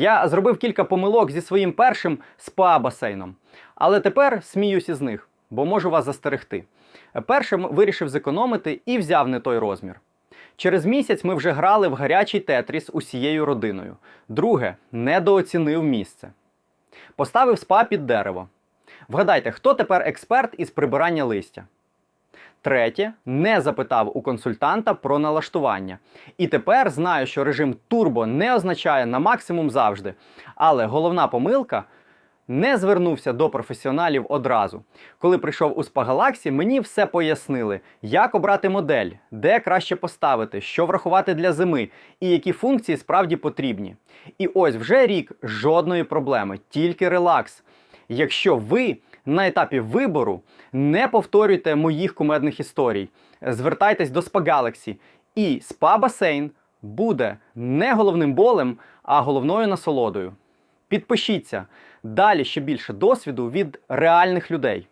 Я зробив кілька помилок зі своїм першим спа-басейном. Але тепер сміюсь із них, бо можу вас застерегти. Першим вирішив зекономити і взяв не той розмір. Через місяць ми вже грали в гарячий тетріс усією родиною. Друге, недооцінив місце. Поставив спа під дерево. Вгадайте, хто тепер експерт із прибирання листя? Третє, не запитав у консультанта про налаштування. І тепер знаю, що режим турбо не означає на максимум завжди. Але головна помилка не звернувся до професіоналів одразу. Коли прийшов у Спагалаксі, мені все пояснили, як обрати модель, де краще поставити, що врахувати для зими і які функції справді потрібні. І ось вже рік жодної проблеми, тільки релакс. Якщо ви на етапі вибору не повторюйте моїх кумедних історій, звертайтесь до Spa Galaxy, і спа-басейн буде не головним болем, а головною насолодою. Підпишіться. Далі ще більше досвіду від реальних людей.